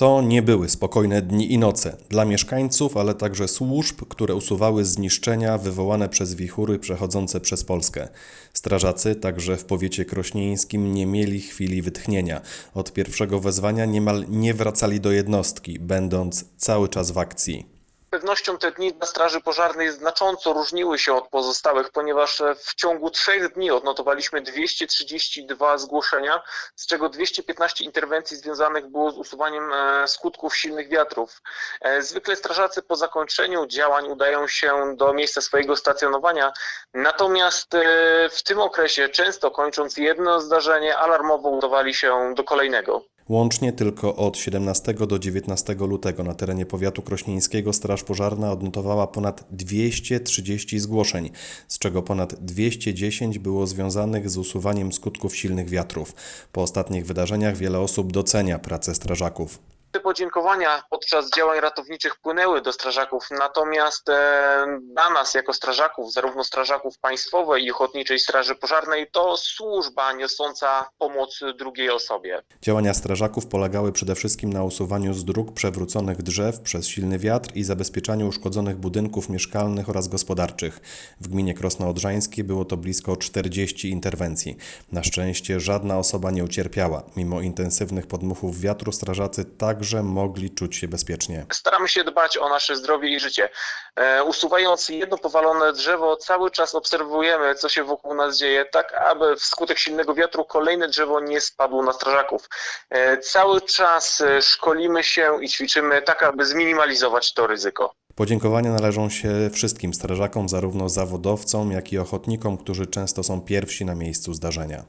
To nie były spokojne dni i noce dla mieszkańców, ale także służb, które usuwały zniszczenia wywołane przez wichury przechodzące przez Polskę. Strażacy, także w powiecie krośnieńskim, nie mieli chwili wytchnienia. Od pierwszego wezwania niemal nie wracali do jednostki, będąc cały czas w akcji. Pewnością te dni dla Straży Pożarnej znacząco różniły się od pozostałych, ponieważ e, w ciągu trzech dni odnotowaliśmy 232 zgłoszenia, z czego 215 interwencji związanych było z usuwaniem e, skutków silnych wiatrów. E, Zwykle strażacy po zakończeniu działań udają się do miejsca swojego stacjonowania, natomiast w tym okresie, często kończąc jedno zdarzenie, alarmowo udawali się do kolejnego. Łącznie tylko od 17 do 19 lutego na terenie powiatu krośnieńskiego Straż Pożarna odnotowała ponad 230 zgłoszeń, z czego ponad 210 było związanych z usuwaniem skutków silnych wiatrów. Po ostatnich wydarzeniach wiele osób docenia pracę strażaków. Te podziękowania podczas działań ratowniczych płynęły do strażaków, natomiast e, dla nas jako strażaków, zarówno strażaków państwowej i Ochotniczej Straży Pożarnej, to służba niosąca pomoc drugiej osobie. Działania strażaków polegały przede wszystkim na usuwaniu z dróg przewróconych drzew przez silny wiatr i zabezpieczaniu uszkodzonych budynków mieszkalnych oraz gospodarczych. W gminie Krosno Odrzańskie było to blisko 40 interwencji. Na szczęście żadna osoba nie ucierpiała. Mimo intensywnych podmuchów wiatru strażacy także mogli czuć się bezpiecznie. Staramy się dbać o nasze zdrowie i życie. E, usuwając jedno powalone drzewo, cały czas obserwujemy, co się wokół nas dzieje, tak aby wskutek silnego wiatru kolejne drzewo nie spadło na strażaków. E, cały czas e, szkolimy się i ćwiczymy tak, aby zminimalizować to ryzyko. Podziękowania należą się wszystkim strażakom, zarówno zawodowcom, jak i ochotnikom, którzy często są pierwsi na miejscu zdarzenia.